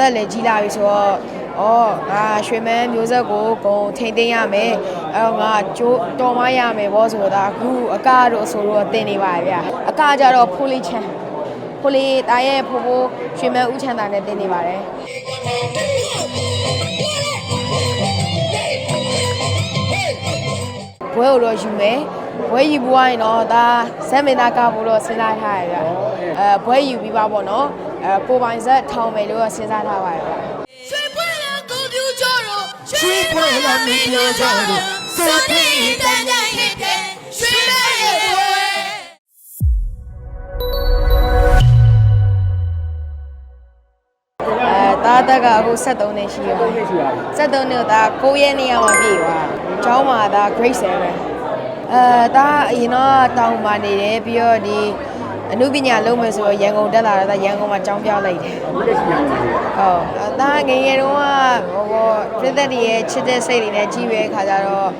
သက်လည်းကြီးလာပြီဆိုတော့ဩငါရွှေမန်းမျိုးဆက်ကိုဂုံထိမ့်သိမ်းရမယ်အဲ့တော့ငါကျိုးတော်မရမယ်ဘောဆိုတာအခုအကတို့အဆိုတို့တင်နေပါဗျာအကကြတော့ဖိုးလေးချမ်းဖိုးလေးတာရဲ့ဖိုးဖိုးရွှေမန်းဥချမ်းသာနဲ့တင်နေပါတယ်ဘွဲကိုတော့ယူမယ်ဘွဲယူပွားရင်တော့ဒါဇက်မင်းသားကဖို့တော့စဉ်းစားထားရဗျာအဲဘွဲယူပြီးပါပေါ့နော် အဲကိုပိုင်ဇက်ထောင်မယ်လို့တော့စဉ်းစားထားပါရဗျာရွှေပွင့်လန်းကိုပြူကြတော့ရွှေပွင့်လန်းမင်းပြကြတော့စောတိတန်တန်ဟစ်တဲ့ရွှေမဲရဲ့ဘွယ်အဲတားတက်ကအခု73နှစ်ရှိရပါ73နှစ်က9ရက်နေ့ကမှပြည့်သွား။ကျောင်းမှာဒါ grade 7ပဲ။အဲဒါအရင်တော့တောင်မှာနေတယ်ပြီးတော့ဒီ အနုပညာလုံးမယ်ဆိုတော့ရန်ကုန်တက်လာတော့ဒါရန်ကုန်မှာကျောင်းပြောင်းလိုက်တယ်။ဟုတ်။ဒါငယ်ငယ်တုန်းကဟိုဘောပြည့်တဲ့တည်းရဲ့ချစ်တဲ့စိတ်တွေနဲ့ကြီးပဲခါကြတော့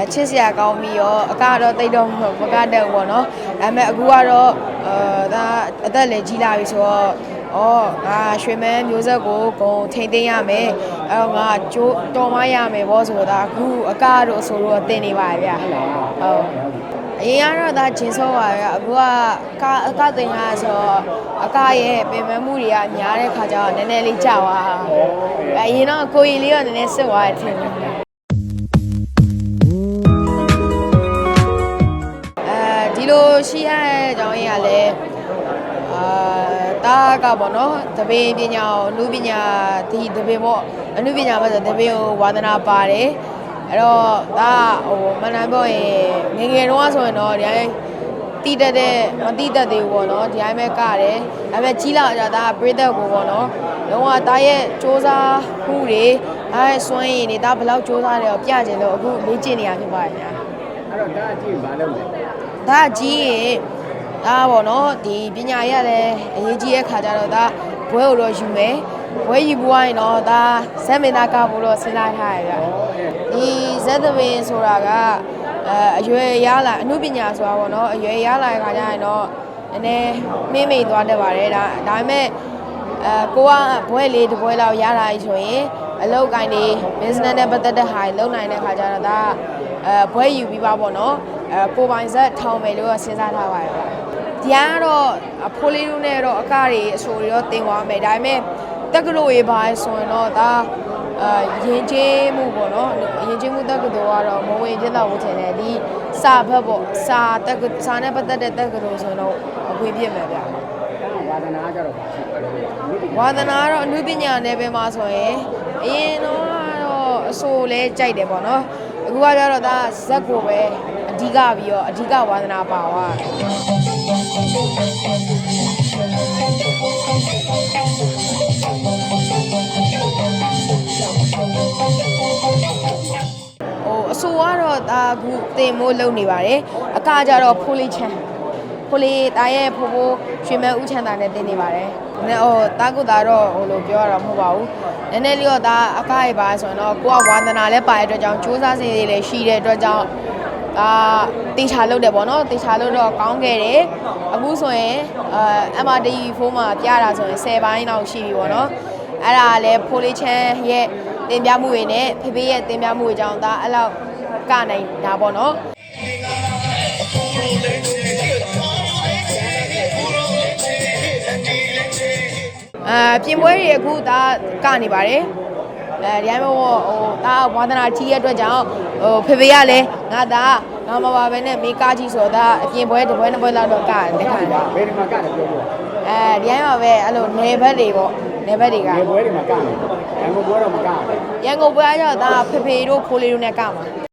အချစ်စရာကောင်းပြီးတော့အကတော့တိတ်တော့မကတတ်ဘူးပေါ့နော်။ဒါပေမဲ့အခုကတော့အဲဒါအသက်လည်းကြီးလာပြီဆိုတော့ဩငါရွှေမန်းမျိုးဆက်ကိုဂုံထိမ့်သိမ်းရမယ်အဲ့တော့ငါကျိုးတော်မရမယ်ဘောဆိုတာအခုအကတို့အဆိုတို့တင်နေပါဗျာဟုတ် အရင်ကတော့ဒါဂျင်းစောပါဗျာအခုကအကအတင်ရဆိုတော့အကရဲ့ပြင်ပမှုတွေကများတဲ့ခါကျတော့နည်းနည်းလေးကြာသွားအရင်တော့ကိုရီလေးကနည်းနည်းစစ်သွားတယ်ထင်တယ်အဲဒီလိုရှိရတဲ့အကြောင်းရင်းကလည်းအာတာကပေါ့နော်တပင်းပညာကိုအနုပညာဒီတပင်းပေါ့အနုပညာမှာဆိုတပင်းကိုဝါသနာပါတယ် အဲ့တော့ဒါဟိုမနန်ပြောရင်ငယ်ငယ်တုန်းကဆိုရင်တော့ဒီတိုင်းတီးတတ်တဲ့မတီးတတ်သေးဘူးပေါ့နော်ဒီတိုင်းပဲကတယ်ဒါပေမဲ့ကြီးလာကြတာပြိသက်ကိုပေါ့နော်လုံးဝတာရဲ့စ조사မှုတွေအဲစွမ်းရည်နေတာဘယ်လောက်စ조사တယ်ကိုပြချင်လို့အခုလေ့ကျင့်နေရဖြစ်ပါတယ်ညာ အဲ့တော့ဒါအကြည့်ဘာလုပ်လဲ ဒါကြီးရင်ဒါပေါ့နော်ဒီပညာရလည်းအရေးကြီးတဲ့ခါကျတော့ဒါဘွဲကိုတော့ယူမယ် ဘွဲယူပွားရင်တော့ဒါဇက်မင်းသားကဖို့တော့စဉ်းစားထားရဗျဒီဇက်သမင်ဆိုတာကအဲအရွယ်ရလာအမှုပညာဆိုတာပေါ့နော်အရွယ်ရလာတဲ့ခါကျရင်တော့နည်းနည်းမေ့မေ့သွားတတ်ပါတယ်ဒါဒါပေမဲ့အဲကိုကဘွဲလေးတစ်ဘွဲလောက်ရလာပြီဆိုရင်အလုပ်ကိုင်းနေ business နဲ့ပတ်သက်တဲ့ဟာတွေလုပ်နိုင်တဲ့ခါကျတော့ဒါအဲဘွဲယူပြီးပါပေါ့နော်အဲကိုပိုင်ဇက်ထောင်မယ်လို့တော့စဉ်းစားထားပါတယ်ဗျဒီကတော့အဖိုးလေးတို့နဲ့တော့အကတွေအဆိုတွေတော့တင်သွားမယ်ဒါပေမဲ့ တက္ကသိုလ်ရေးပါဆိုရင်တော့ဒါအာရင်ကျေးမှုပေါ့နော်ရင်ကျေးမှုတက္ကသိုလ်ကတော့မဝင်ကျင်းတော့ဘူးထင်တယ်ဒီစာဘက်ပေါ့စာတက္ကစာနဲ့ပတ်သက်တဲ့တက္ကသိုလ်ဆိုရင်တော့အခွင့်ပြည့်မယ်ဗျာဒါကဝါဒနာကြတော့ပါရှိတယ်ဝါသနာကတော့အနုပညာနယ်ပယ်မှာဆိုရင်အရင်တော့ကတော့အဆိုလဲကြိုက်တယ်ပေါ့နော်အခုကကျတော့ဒါဇက်ကိုပဲအဓိကပြီးတော့အဓိကဝါသနာပါသွားဟို ဆိုကတော့ဒါအခုတင်မိုးလုပ်နေပါတယ်အကကြတော့ဖိုးလေးချမ်းဖိုးလေးတာရဲ့ဖိုးဖိုးရွှေမန်းဥချမ်းသာနဲ့တင်နေပါတယ်နည်းဟိုတာကုတာတော့ဟိုလိုပြောရတော့မဟုတ်ပါဘူးနည်းနည်းလေးတော့ဒါအကရဲ့ပါဆိုရင်တော့ကိုကဝါသနာလည်းပါတဲ့အတွက်ကြောင့်စူးစမ်းစင်တွေလည်းရှိတဲ့အတွက်ကြောင့်ဒါတေချာလုပ်တယ်ပေါ့နော်တေချာလုပ်တော့ကောင်းခဲ့တယ်အခုဆိုရင်အဲ MRD4 မှာပြတာဆိုရင်10ဘိုင်းလောက်ရှိပြီပေါ့နော်အဲ့ဒါလည်းဖိုးလေးချမ်းရဲ့တင်ပြမှုတွေနဲ့ဖေဖေရဲ့တင်ပြမှုတွေကြောင့်ဒါအဲ့လောက် ကနိုင်တာပေါ့နော်အာပြင်ပွဲတွေအခုဒါကနေပါတယ်အဲဒီတိုင်းပေါ့ဟိုဒါဝါသနာကြီးရဲ့အတွက်ကြောင့်ဟိုဖေဖေကလည်းငါဒါငါမပါပဲနဲ့မေကားကြီးဆိုတော့ဒါအပြင်ပွဲတစ်ပွဲနှစ်ပွဲလောက်တော့ကတယ်ခါတယ်ဘယ်ဒီမှာကလည်းပြောပြောအဲဒီတိုင်းပါပဲအဲ့လိုနေဘက်တွေပေါ့နေဘက်တွေကဘယ်ပွဲတွေမှာကလည်းရန်ကုန်ပွဲတော့မကဘူးရန်ကုန်ပွဲကကျတော့ဒါဖေဖေတို့ဖိုးလေးတို့နဲ့ကမှာ